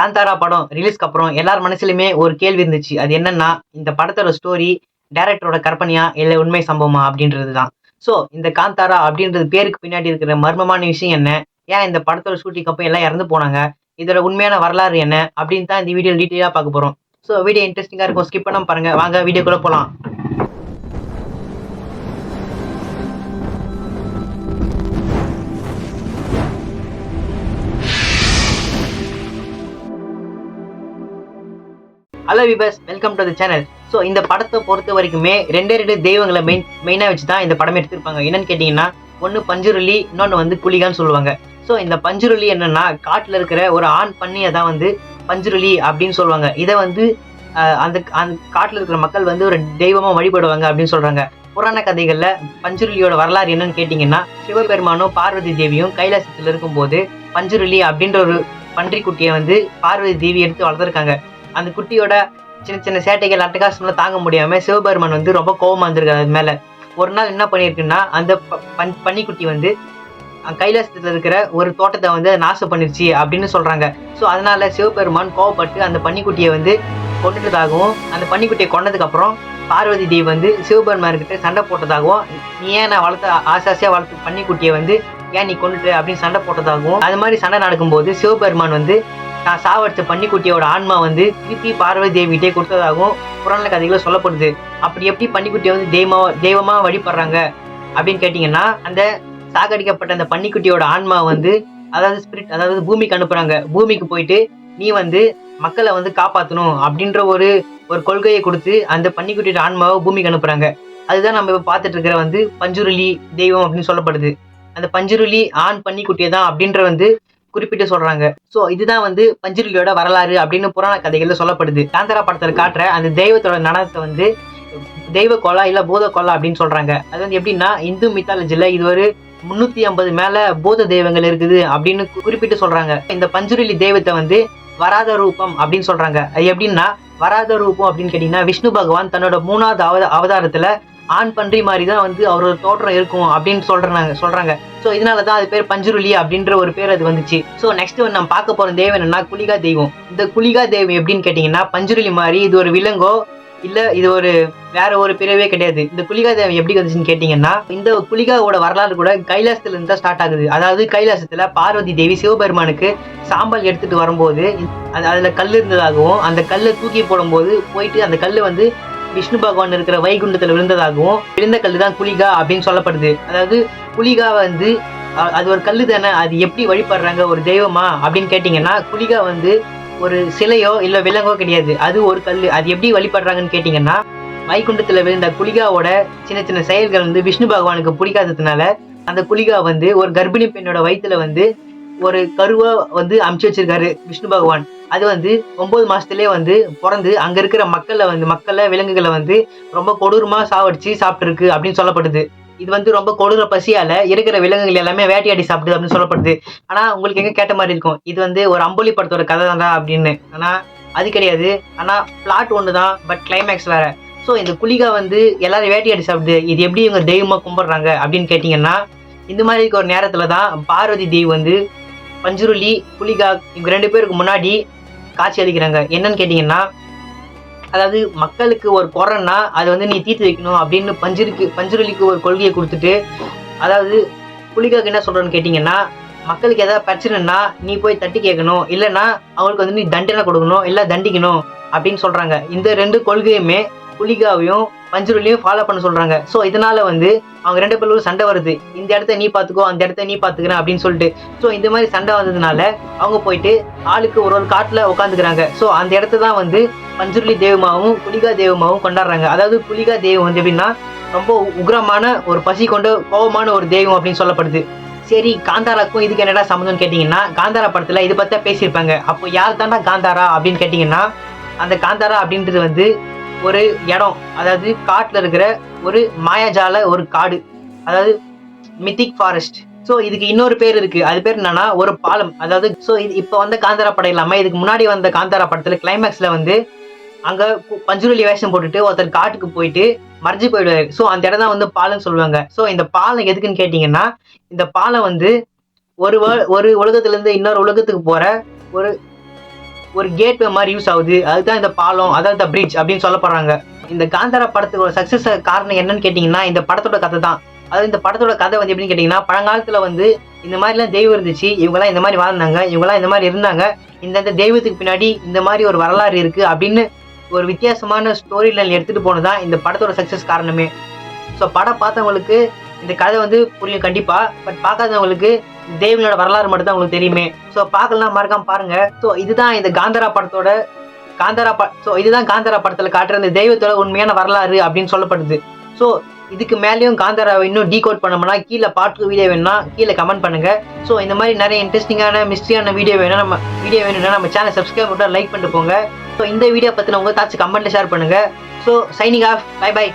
காந்தாரா படம் ரிலீஸ்க்கு அப்புறம் எல்லார் மனசுலையுமே ஒரு கேள்வி இருந்துச்சு. அது என்னன்னா இந்த படத்தோட ஸ்டோரி டேரக்டரோட கற்பனையா இல்லை உண்மை சம்பவமா அப்படின்றது தான் ஸோ இந்த காந்தாரா அப்படின்றது பேருக்கு பின்னாடி இருக்கிற மர்மமான விஷயம் என்ன? ஏன் இந்த படத்தோட ஷூட்டிங் அப்போ எல்லாம் இறந்து போனாங்க? இதோட உண்மையான வரலாறு என்ன? அப்படின்னு தான் இந்த வீடியோ டீட்டெயிலாக பார்க்க போகிறோம் ஸோ வீடியோ இன்ட்ரெஸ்டிங்காக இருக்கும். ஸ்கிப் பண்ணாமல் பாருங்கள் வாங்க வீடியோக்குள்ளே போகலாம் hello vibes welcome to the channel so இந்த படத்தை பொறுத்த வரைக்குமே ரெண்டே ரெண்டு தெய்வங்களை மெயின் மெயினாக வச்சு தான் இந்த படம் எடுத்திருப்பாங்க. என்னன்னு கேட்டிங்கன்னா ஒன்று பஞ்சுருளி இன்னொன்று வந்து புலிகான்னு சொல்லுவாங்க. ஸோ இந்த பஞ்சுருளி என்னன்னா காட்டில் இருக்கிற ஒரு ஆண் பண்ணியை தான் வந்து பஞ்சுருளி அப்படின்னு சொல்லுவாங்க. இதை வந்து அந்த அந்த காட்டில் இருக்கிற மக்கள் வந்து ஒரு தெய்வமாக வழிபடுவாங்க அப்படின்னு சொல்கிறாங்க புராண கதைகளில் பஞ்சுருளியோட வரலாறு என்னன்னு கேட்டிங்கன்னா சிவபெருமானும் பார்வதி தேவியும் கைலாசத்தில் இருக்கும்போது பஞ்சுருளி அப்படின்ற ஒரு பன்றிக்குட்டியை வந்து பார்வதி தேவி எடுத்து வளர்த்துருக்காங்க. அந்த குட்டியோட சின்ன சின்ன சேட்டைகள் அட்டகாசம்லாம் தாங்க முடியாமல் சிவபெருமான் வந்து ரொம்ப கோபமாக இருந்திருக்காரு அது மேலே. ஒரு நாள் என்ன பண்ணியிருக்குன்னா அந்த ப- பன்- பன்னிக்குட்டி வந்து கைலாசத்தில் இருக்கிற ஒரு தோட்டத்தை வந்து நாசம் பண்ணிருச்சு அப்படின்னு சொல்கிறாங்க ஸோ அதனால சிவபெருமான் கோவப்பட்டு அந்த பன்னிக்குட்டியை வந்து கொண்டுட்டதாகவும் அந்த பன்னிக்குட்டியை கொண்டதுக்கப்புறம் பார்வதி தேவி வந்து சிவபெருமான்கிட்ட சண்டை போட்டதாகவும் நீ ஏன் நான் வளர்த்த ஆசை ஆசையாக வளர்த்து பன்னிக்குட்டியை வந்து ஏன் நீ கொண்டுட்டு அப்படின்னு சண்டை போட்டதாகவும் அது மாதிரி சண்டை நடக்கும்போது சிவபெருமான் வந்து தான் சாவடிச்ச பன்னிக்குட்டியோட ஆன்மா வந்து திருப்பி பார்வதி தேவிகிட்டே கொடுத்ததாகவும் புராண கதைகளை சொல்லப்படுது. அப்படி எப்படி பன்னிக்குட்டியை வந்து தெய்வமா தெய்வமா வழிபடுறாங்க அப்படின்னு கேட்டிங்கன்னா அந்த சாகடிக்கப்பட்ட அந்த பன்னிக்குட்டியோட ஆன்மா வந்து அதாவது ஸ்பிரிட் அதாவது பூமிக்கு அனுப்புறாங்க. பூமிக்கு போயிட்டு நீ வந்து மக்களை வந்து காப்பாற்றணும் அப்படின்ற ஒரு ஒரு கொள்கையை கொடுத்து அந்த பன்னிக்குட்டியோட ஆன்மாவை பூமிக்கு அனுப்புறாங்க. அதுதான் நம்ம இப்போ பார்த்துட்டு இருக்கிற வந்து பஞ்சுருளி தெய்வம் அப்படின்னு சொல்லப்படுது. அந்த பஞ்சுருளி ஆண் பன்னிக்குட்டியை தான் அப்படின்ற வந்து குறிப்பிட்டு சொல்றாங்க. சோ இதுதான் வந்து பஞ்சுருளியோட வரலாறு அப்படின்னு புராண கதைகள்ல சொல்லப்படுது. காந்தரா படத்துல காட்டுற அந்த தெய்வத்தோட நடனத்தை வந்து தெய்வ கொலா இல்ல பூத கொலா அப்படின்னு சொல்றாங்க. அது வந்து எப்படின்னா இந்து மித்தாலஜில இது ஒரு முன்னூத்தி ஐம்பது மேல பூத தெய்வங்கள் இருக்குது அப்படின்னு குறிப்பிட்டு சொல்றாங்க. இந்த பஞ்சுருளி தெய்வத்தை வந்து வராத ரூபம் அப்படின்னு சொல்றாங்க. அது எப்படின்னா வராத ரூபம் அப்படின்னு கேட்டீங்கன்னா விஷ்ணு பகவான் தன்னோட மூணாவது அவத அவதாரத்துல ஆண் பன்றி மாதிரி தான் வந்து அவரோட தோற்றம் இருக்கும் அப்படின்னு சொல்றாங்க சொல்றாங்க. ஸோ இதனால தான் அது பேர் பஞ்சுருளி அப்படின்ற ஒரு பேர் அது வந்துச்சு. ஸோ நெக்ஸ்ட் நம்ம பார்க்க போகிற தெய்வம் என்னன்னா குளிகா தெய்வம். இந்த குளிகா தெய்வம் எப்படின்னு கேட்டிங்கன்னா பஞ்சுருளி மாதிரி இது ஒரு விலங்கோ இல்லை இது ஒரு வேற ஒரு பிறவே கிடையாது. இந்த குளிகா தேவம் எப்படி வந்துச்சுன்னு கேட்டிங்கன்னா இந்த குளிகாவோட வரலாறு கூட கைலாசத்துல இருந்து தான் ஸ்டார்ட் ஆகுது. அதாவது கைலாசத்துல பார்வதி தேவி சிவபெருமானுக்கு சாம்பல் எடுத்துட்டு வரும்போது அது அதுல கல் இருந்ததாகவும் அந்த கல்லை தூக்கி போடும்போது போயிட்டு அந்த கல் வந்து விஷ்ணு பகவான் இருக்கிற வைகுண்டத்தில் விழுந்ததாகவும் விழுந்த கல்லு தான் குளிகா அப்படின்னு சொல்லப்படுது. அதாவது குளிகா வந்து அது ஒரு கல்லு தானே அது எப்படி வழிபடுறாங்க ஒரு தெய்வமா அப்படின்னு கேட்டிங்கன்னா குளிகா வந்து ஒரு சிலையோ இல்லை விலங்கோ கிடையாது. அது ஒரு கல் அது எப்படி வழிபடுறாங்கன்னு கேட்டிங்கன்னா வைகுண்டத்தில் விழுந்த குளிகாவோட சின்ன சின்ன செயல்கள் வந்து விஷ்ணு பகவானுக்கு பிடிக்காததுனால அந்த குளிகா வந்து ஒரு கர்ப்பிணி பெண்ணோட வயிற்றுல வந்து ஒரு கருவை வந்து அமுச்சு வச்சிருக்காரு விஷ்ணு பகவான். அது வந்து ஒன்பது மாசத்துலயே வந்து பிறந்து அங்க இருக்கிற மக்களை வந்து மக்களை விலங்குகளை வந்து ரொம்ப கொடூரமா சாவடிச்சு சாப்பிட்டுருக்கு அப்படின்னு சொல்லப்படுது. இது வந்து ரொம்ப கொடூர பசியால இருக்கிற விலங்குகள் எல்லாமே வேட்டையாடி சாப்பிடுது அப்படின்னு சொல்லப்படுது. ஆனா உங்களுக்கு எங்க கேட்ட மாதிரி இருக்கும்? இது வந்து ஒரு அம்புலி படத்தோட கதை தான்டா அப்படின்னு. ஆனா அது கிடையாது. ஆனா பிளாட் ஒன்று தான் பட் கிளைமேக்ஸ் வேற. ஸோ இந்த குளிகா வந்து எல்லாரும் வேட்டையாடி சாப்பிடுது. இது எப்படி இவங்க தெய்வமா கும்பிடுறாங்க அப்படின்னு கேட்டிங்கன்னா இந்த மாதிரி இருக்க ஒரு நேரத்துல தான் பார்வதி தேவி வந்து பஞ்சுருளி புலிகா இவங்க ரெண்டு பேருக்கு முன்னாடி காட்சி அளிக்கிறாங்க. என்னன்னு கேட்டிங்கன்னா அதாவது மக்களுக்கு ஒரு குறைன்னா அது வந்து நீ தீர்த்து வைக்கணும் அப்படின்னு பஞ்சிருக்கு பஞ்சுரலிக்கு ஒரு கொள்கையை கொடுத்துட்டு அதாவது புலிகாக்கு என்ன சொல்கிறேன்னு கேட்டிங்கன்னா மக்களுக்கு ஏதாவது பிரச்சனைனா நீ போய் தட்டி கேட்கணும். இல்லைன்னா அவங்களுக்கு வந்து நீ தண்டனை கொடுக்கணும் இல்லை தண்டிக்கணும். அப்படின்னு சொல்றாங்க. இந்த ரெண்டு கொள்கையுமே புலிகாவையும் பஞ்சுருளையும் ஃபாலோ பண்ண சொல்றாங்க. ஸோ இதனால வந்து அவங்க ரெண்டு பேரும் சண்டை வருது. இந்த இடத்த நீ பார்த்துக்கோ அந்த இடத்த நீ பார்த்துக்கிறேன் அப்படின்னு சொல்லிட்டு. ஸோ இந்த மாதிரி சண்டை வந்ததுனால அவங்க போயிட்டு ஆளுக்கு ஒரு ஒரு காட்டில் உட்காந்துக்கிறாங்க. ஸோ அந்த இடத்த தான் வந்து பஞ்சுருளி தெய்வமாகவும் புலிகா தெய்வமாகவும் கொண்டாடுறாங்க. அதாவது புலிகா தெய்வம் வந்து எப்படின்னா ரொம்ப உக்ரமான ஒரு பசி கொண்ட கோபமான ஒரு தெய்வம் அப்படின்னு சொல்லப்படுது. சரி காந்தாராக்கும் இதுக்கு என்னடா சம்மந்தம்னு கேட்டிங்கன்னா காந்தாரா படத்தில் இது பற்றி பேசியிருப்பாங்க. அப்போ யார் தாண்டா காந்தாரா அப்படின்னு கேட்டிங்கன்னா அந்த காந்தாரா அப்படின்றது வந்து ஒரு இடம் அதாவது காட்டில் இருக்கிற ஒரு மாயாஜால ஒரு காடு அதாவது மித்திக் ஃபாரஸ்ட் ஸோ இதுக்கு இன்னொரு பேர் இருக்கு. அது பேர் என்னன்னா ஒரு பாலம். அதாவது ஸோ இது இப்போ வந்த காந்தாரா படம் இல்லாமல் இதுக்கு முன்னாடி வந்த காந்தாரா படத்தில் கிளைமேக்ஸ்ல வந்து அங்கே கு- பஞ்சுருளி வேஷம் போட்டுட்டு ஒருத்தர் காட்டுக்கு போயிட்டு மறைஞ்சு போயிடுவாரு. ஸோ அந்த இடம் தான் வந்து பாலம்னு சொல்லுவாங்க. ஸோ இந்த பாலம் எதுக்குன்னு கேட்டிங்கன்னா இந்த பாலம் வந்து ஒரு வ- ஒரு உலகத்துலேருந்து இன்னொரு உலகத்துக்கு போகிற ஒரு ஒரு கேட்வே மாதிரி யூஸ் ஆகுது. அதுதான் இந்த பாலம் அதான் இந்த பிரிட்ஜ் அப்படின்னு சொல்லப்படுறாங்க. இந்த காந்தாரா படத்துக்கு சக்சஸ் காரணம் என்னன்னு கேட்டிங்கன்னா இந்த படத்தோட கதை தான். அதாவது இந்த படத்தோட கதை வந்து எப்படின்னு கேட்டிங்கன்னா பழங்காலத்தில் வந்து இந்த மாதிரிலாம் தெய்வம் இருந்துச்சு. இவங்கெல்லாம் இந்த மாதிரி வாழ்ந்தாங்க. இவங்கெல்லாம் இந்த மாதிரி இருந்தாங்க. இந்தந்த தெய்வத்துக்கு பின்னாடி இந்த மாதிரி ஒரு வரலாறு இருக்குது அப்படின்னு ஒரு வித்தியாசமான ஸ்டோரி லைன் போனது போனதான் இந்த படத்தோட சக்ஸஸ் காரணமே. ஸோ படம் பார்த்தவங்களுக்கு இந்த கதை வந்து புரியும் கண்டிப்பாக பட் பார்க்காதவங்களுக்கு தெய்வங்களோட வரலாறு மட்டும் தான் உங்களுக்கு தெரியுமே. ஸோ பார்க்கலாம் மறக்காம பாருங்க. ஸோ இதுதான் இந்த காந்தாரா படத்தோட காந்தாரா ப ஸோ இதுதான் காந்தாரா படத்தில் காட்டுற இந்த தெய்வத்தோட உண்மையான வரலாறு அப்படின்னு சொல்லப்படுது. ஸோ இதுக்கு மேலேயும் காந்தாராவை இன்னும் டீகோட் பண்ணோம்னா கீழே பாட்டு வீடியோ வேணும்னா கீழே கமெண்ட் பண்ணுங்க. ஸோ இந்த மாதிரி நிறைய இன்ட்ரெஸ்டிங்கான மிஸ்ட்ரியான வீடியோ வேணும் நம்ம வீடியோ வேணும்னா நம்ம சேனல் சப்ஸ்கிரைப் பண்ணி லைக் பண்ணிட்டு போங்க. ஸோ இந்த வீடியோ பற்றின உங்கள் தாச்சு கமெண்ட்டில் ஷேர் பண்ணுங்க. So signing off bye bye